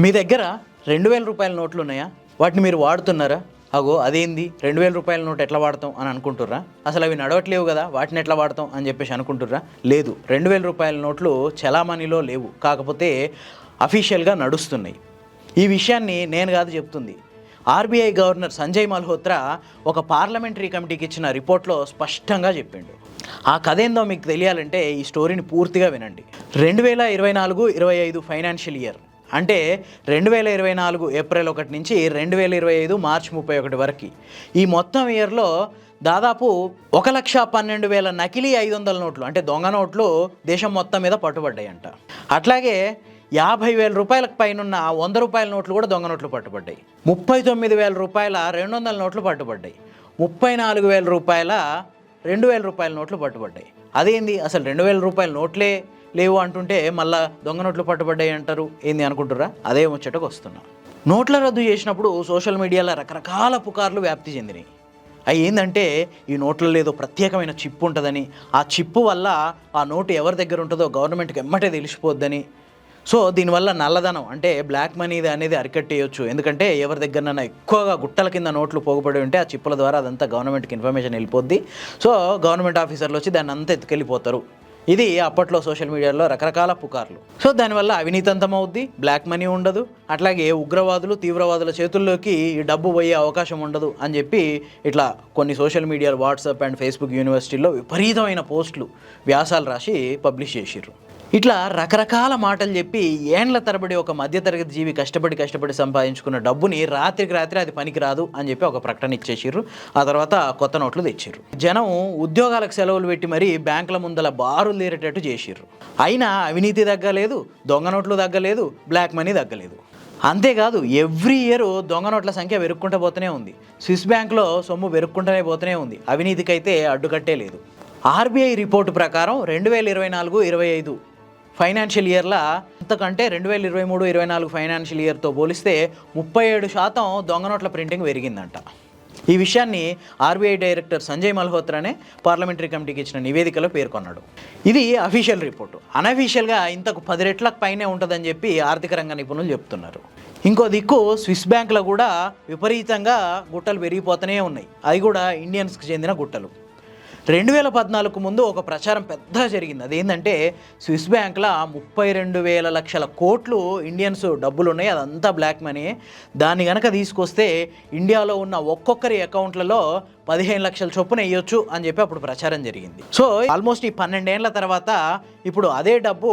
మీ దగ్గర రెండు వేల రూపాయల నోట్లు ఉన్నాయా? వాటిని మీరు వాడుతున్నారా? అగో అదేంది? రెండు వేల రూపాయల నోట్ ఎట్లా వాడతాం అని అనుకుంటుర్రా? అసలు అవి నడవట్లేవు కదా వాటిని ఎట్లా వాడతాం అని చెప్పేసి అనుకుంటుర్రా? లేదు రెండు వేల రూపాయల నోట్లు చలామణిలో లేవు. కాకపోతే అఫీషియల్గా నడుస్తున్నాయి. ఈ విషయాన్ని నేను కాదు చెప్తుంది. ఆర్బీఐ గవర్నర్ సంజయ్ మల్హోత్రా ఒక పార్లమెంటరీ కమిటీకి ఇచ్చిన రిపోర్ట్లో స్పష్టంగా చెప్పిండు. ఆ కథ ఏందో మీకు తెలియాలంటే ఈ స్టోరీని పూర్తిగా వినండి. రెండు వేల ఇరవై నాలుగు ఇరవై ఐదు ఫైనాన్షియల్ ఇయర్. అంటే రెండు వేల ఇరవై నాలుగు ఏప్రిల్ ఒకటి నుంచి రెండు వేల ఇరవై ఐదు మార్చ్ ముప్పై ఒకటి వరకు. ఈ మొత్తం ఇయర్లో దాదాపు ఒక లక్ష పన్నెండు వేల నకిలీ ఐదు వందల నోట్లు అంటే దొంగ నోట్లు దేశం మొత్తం మీద పట్టుబడ్డాయంట. అట్లాగే యాభై వేల రూపాయలకు పైనున్న వంద రూపాయల నోట్లు కూడా దొంగ నోట్లు పట్టుబడ్డాయి. ముప్పై తొమ్మిది వేల రూపాయల రెండు వందల నోట్లు పట్టుబడ్డాయి. ముప్పై నాలుగు వేల రూపాయల రెండు వేల రూపాయల నోట్లు పట్టుబడ్డాయి. అదేంది? అసలు రెండు వేల రూపాయల నోట్లే లేవు అంటుంటే మళ్ళా దొంగ నోట్లు పట్టుబడ్డాయి అంటారు. ఏంది అనుకుంటురా అదే ముచ్చటకు వస్తున్నా. నోట్ల రద్దు చేసినప్పుడు సోషల్ మీడియాలో రకరకాల పుకార్లు వ్యాప్తి చెందినాయి. అవి ఏంటంటే ఈ నోట్లలో ఏదో ప్రత్యేకమైన చిప్ ఉంటుందని ఆ చిప్పు వల్ల ఆ నోటు ఎవరి దగ్గర ఉంటుందో గవర్నమెంట్కి ఎమ్మటే తెలిసిపోద్దని. సో దీనివల్ల నల్లధనం అంటే బ్లాక్ మనీ అనేది అరికట్టేయచ్చు. ఎందుకంటే ఎవరి దగ్గరనైనా ఎక్కువగా గుట్టల కింద నోట్లు పోగుపడి ఉంటే ఆ చిప్పుల ద్వారా అదంతా గవర్నమెంట్కి ఇన్ఫర్మేషన్ వెళ్ళిపోద్ది. సో గవర్నమెంట్ ఆఫీసర్లు వచ్చి దాన్ని అంతా ఎత్తుకెళ్ళిపోతారు. ఇది అప్పట్లో సోషల్ మీడియాలో రకరకాల పుకార్లు. సో దానివల్ల అవినీతి అంతమవుద్ది బ్లాక్ మనీ ఉండదు అట్లాగే ఉగ్రవాదులు తీవ్రవాదుల చేతుల్లోకి ఈ డబ్బు పోయే అవకాశం ఉండదు అని చెప్పి ఇట్లా కొన్ని social media WhatsApp and Facebook యూనివర్సిటీలో విపరీతమైన పోస్టులు వ్యాసాలు రాసి పబ్లిష్ చేసిర్రు. ఇట్లా రకరకాల మాటలు చెప్పి ఏండ్ల తరబడి ఒక మధ్యతరగతి జీవి కష్టపడి కష్టపడి సంపాదించుకున్న డబ్బుని రాత్రికి రాత్రి అది పనికి రాదు అని చెప్పి ఒక ప్రకటన ఇచ్చేసిర్రు. ఆ తర్వాత కొత్త నోట్లు తెచ్చిర్రు. జనం ఉద్యోగాలకు సెలవులు పెట్టి మరీ బ్యాంకుల ముందల బారులు తీరేటట్టు చేసిర్రు. అయినా అవినీతి తగ్గలేదు దొంగ నోట్లు తగ్గలేదు బ్లాక్ మనీ తగ్గలేదు. అంతేకాదు ఎవ్రీ ఇయర్ దొంగ నోట్ల సంఖ్య వెరుక్కుంటూ పోతూనే ఉంది. స్విస్ బ్యాంక్లో సొమ్ము వెరుక్కుంటూనే పోతూనే ఉంది. అవినీతికైతే అడ్డుకట్టే లేదు. ఆర్బీఐ రిపోర్టు ప్రకారం రెండు వేల ఇరవై నాలుగు ఇరవై ఐదు ఫైనాన్షియల్ ఇయర్ల అంతకంటే రెండు వేల ఇరవై మూడు ఇరవై నాలుగు ఫైనాన్షియల్ ఇయర్తో పోలిస్తే ముప్పై ఏడు శాతం దొంగ నోట్ల ప్రింటింగ్ పెరిగిందంట. ఈ విషయాన్ని ఆర్బీఐ డైరెక్టర్ సంజయ్ మల్హోత్రానే పార్లమెంటరీ కమిటీకి ఇచ్చిన నివేదికలో పేర్కొన్నాడు. ఇది అఫీషియల్ రిపోర్టు. అనఫీషియల్గా ఇంతకు పది రెట్లకు పైనే ఉంటుందని చెప్పి ఆర్థిక రంగ నిపుణులు చెప్తున్నారు. ఇంకో దిక్కు స్విస్ బ్యాంకులో కూడా విపరీతంగా గుట్టలు పెరిగిపోతూనే ఉన్నాయి. అవి కూడా ఇండియన్స్కి చెందిన గుట్టలు. రెండు వేల పద్నాలుగు ముందు ఒక ప్రచారం పెద్ద జరిగింది. అదేంటంటే స్విస్ బ్యాంక్లో ముప్పై రెండు వేల లక్షల కోట్లు ఇండియన్స్ డబ్బులు ఉన్నాయి అదంతా బ్లాక్ మనీ. దాన్ని కనుక తీసుకొస్తే ఇండియాలో ఉన్న ఒక్కొక్కరి అకౌంట్లలో పదిహేను లక్షల చొప్పున వేయొచ్చు అని చెప్పి అప్పుడు ప్రచారం జరిగింది. సో ఆల్మోస్ట్ ఈ పన్నెండేళ్ళ తర్వాత ఇప్పుడు అదే డబ్బు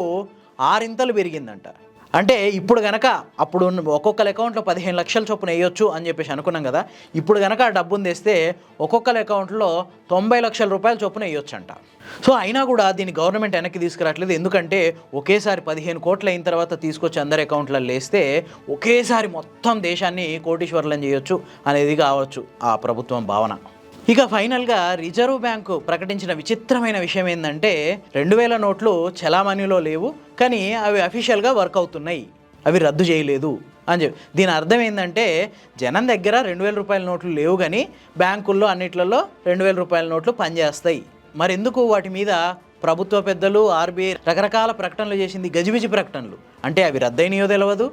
ఆరింతలు పెరిగిందంట. అంటే ఇప్పుడు గనక అప్పుడు ఉన్న ఒక్కొక్కరి అకౌంట్లో పదిహేను లక్షల చొప్పున వేయొచ్చు అని చెప్పేసి అనుకున్నాం కదా ఇప్పుడు గనక ఆ డబ్బును తెస్తే ఒక్కొక్కరి అకౌంట్లో తొంభై లక్షల రూపాయల చొప్పున వేయొచ్చు అంట సో అయినా కూడా దీన్ని గవర్నమెంట్ వెనక్కి తీసుకురావట్లేదు. ఎందుకంటే ఒకేసారి పదిహేను కోట్లు అయిన తర్వాత తీసుకొచ్చి అందరి అకౌంట్లలో వేస్తే ఒకేసారి మొత్తం దేశాన్ని కోటీశ్వర్లను చేయొచ్చు అనేది కావచ్చు ఆ ప్రభుత్వం భావన. ఇక ఫైనల్గా రిజర్వ్ బ్యాంకు ప్రకటించిన విచిత్రమైన విషయం ఏంటంటే రెండు వేల నోట్లు చలామణిలో లేవు కానీ అవి అఫీషియల్గా వర్క్ అవుతున్నాయి. అవి రద్దు చేయలేదు అని చెప్పి. దీని అర్థం ఏంటంటే జనం దగ్గర రెండు వేల రూపాయల నోట్లు లేవు కానీ బ్యాంకుల్లో అన్నిట్లలో రెండు వేల రూపాయల నోట్లు పనిచేస్తాయి. మరెందుకు వాటి మీద ప్రభుత్వ పెద్దలు ఆర్బీఐ రకరకాల ప్రకటనలు చేసింది గజిబిజి ప్రకటనలు? అంటే అవి రద్దయినాయో తెలియదు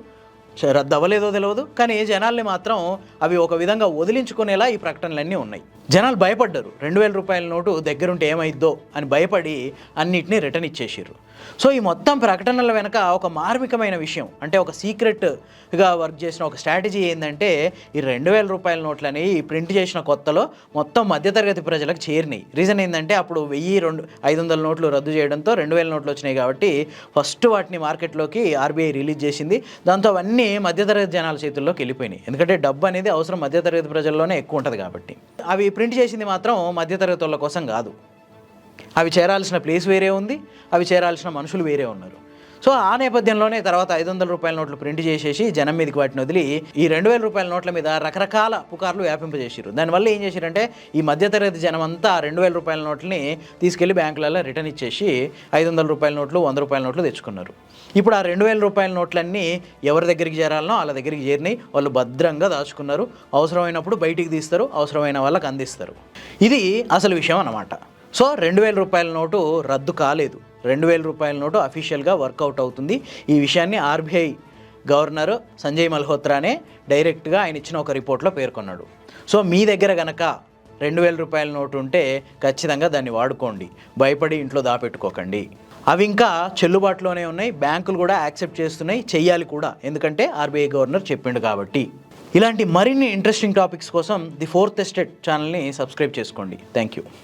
రద్దు అవ్వలేదో తెలియదు కానీ జనాల్ని మాత్రం అవి ఒక విధంగా వదిలించుకునేలా ఈ ప్రకటనలన్నీ ఉన్నాయి. జనాలు భయపడ్డారు. రెండు వేల రూపాయల నోటు దగ్గరుంటే ఏమైద్దో అని భయపడి అన్నిటినీ రిటర్న్ ఇచ్చేసారు సో ఈ మొత్తం ప్రకటనల వెనుక ఒక మార్మికమైన విషయం అంటే ఒక సీక్రెట్గా వర్క్ చేసిన ఒక స్ట్రాటజీ ఏంటంటే ఈ రెండు వేల రూపాయల నోట్లని ఈ ప్రింట్ చేసిన కొత్తలో మొత్తం మధ్యతరగతి ప్రజలకు చేరినాయి. రీజన్ ఏంటంటే అప్పుడు వెయ్యి రెండు ఐదు వందల నోట్లు రద్దు చేయడంతో రెండు వేల నోట్లు వచ్చినాయి కాబట్టి ఫస్ట్ వాటిని మార్కెట్లోకి ఆర్బీఐ రిలీజ్ చేసింది. దాంతో అవన్నీ మధ్యతరగతి జనాల చేతుల్లోకి వెళ్ళిపోయినాయి. ఎందుకంటే డబ్బు అనేది అవసరం మధ్యతరగతి ప్రజల్లోనే ఎక్కువ ఉంటుంది కాబట్టి. అవి ప్రింట్ చేసింది మాత్రం మధ్యతరగతి వాళ్ళ కోసం కాదు. అవి చేరాల్సిన ప్లేస్ వేరే ఉంది అవి చేరాల్సిన మనుషులు వేరే ఉన్నారు. సో ఆ నేపథ్యంలోనే తర్వాత ఐదు వందల రూపాయల నోట్లు ప్రింట్ చేసేసి జనం మీదకి వాటిని వదిలి ఈ రెండు వేల రూపాయల నోట్ల మీద రకరకాల పుకార్లు వ్యాపింపజేసారు దానివల్ల ఏం చేశారంటే ఈ మధ్యతరగతి జనం అంతా రెండు వేల రూపాయల నోట్లని తీసుకెళ్ళి బ్యాంకులలో రిటర్న్ ఇచ్చేసి ఐదు వందల రూపాయల నోట్లు వంద రూపాయల నోట్లు తెచ్చుకున్నారు. ఇప్పుడు ఆ రెండు వేల రూపాయల నోట్లన్నీ ఎవరి దగ్గరికి చేరాలనో వాళ్ళ దగ్గరికి చేరినాయి. వాళ్ళు భద్రంగా దాచుకున్నారు. అవసరమైనప్పుడు బయటికి తీస్తారు అవసరమైన వాళ్ళకి అందిస్తారు. ఇది అసలు విషయం అన్నమాట. సో రెండు వేల రూపాయల నోటు రద్దు కాలేదు. రెండు వేల రూపాయల నోటు అఫీషియల్గా వర్కౌట్ అవుతుంది. ఈ విషయాన్ని ఆర్బీఐ గవర్నర్ సంజయ్ మల్హోత్రానే డైరెక్ట్గా ఆయన ఇచ్చిన ఒక రిపోర్ట్లో పేర్కొన్నాడు. సో మీ దగ్గర గనక రెండు వేల రూపాయల నోటు ఉంటే ఖచ్చితంగా దాన్ని వాడుకోండి. భయపడి ఇంట్లో దాపెట్టుకోకండి. అవి ఇంకా చెల్లుబాటులోనే ఉన్నాయి. బ్యాంకులు కూడా యాక్సెప్ట్ చేస్తున్నాయి. చెయ్యాలి కూడా. ఎందుకంటే ఆర్బీఐ గవర్నర్ చెప్పిండు కాబట్టి. ఇలాంటి మరిన్ని ఇంట్రెస్టింగ్ టాపిక్స్ కోసం ది ఫోర్త్ ఎస్టేట్ ఛానల్ని సబ్స్క్రైబ్ చేసుకోండి. Thank you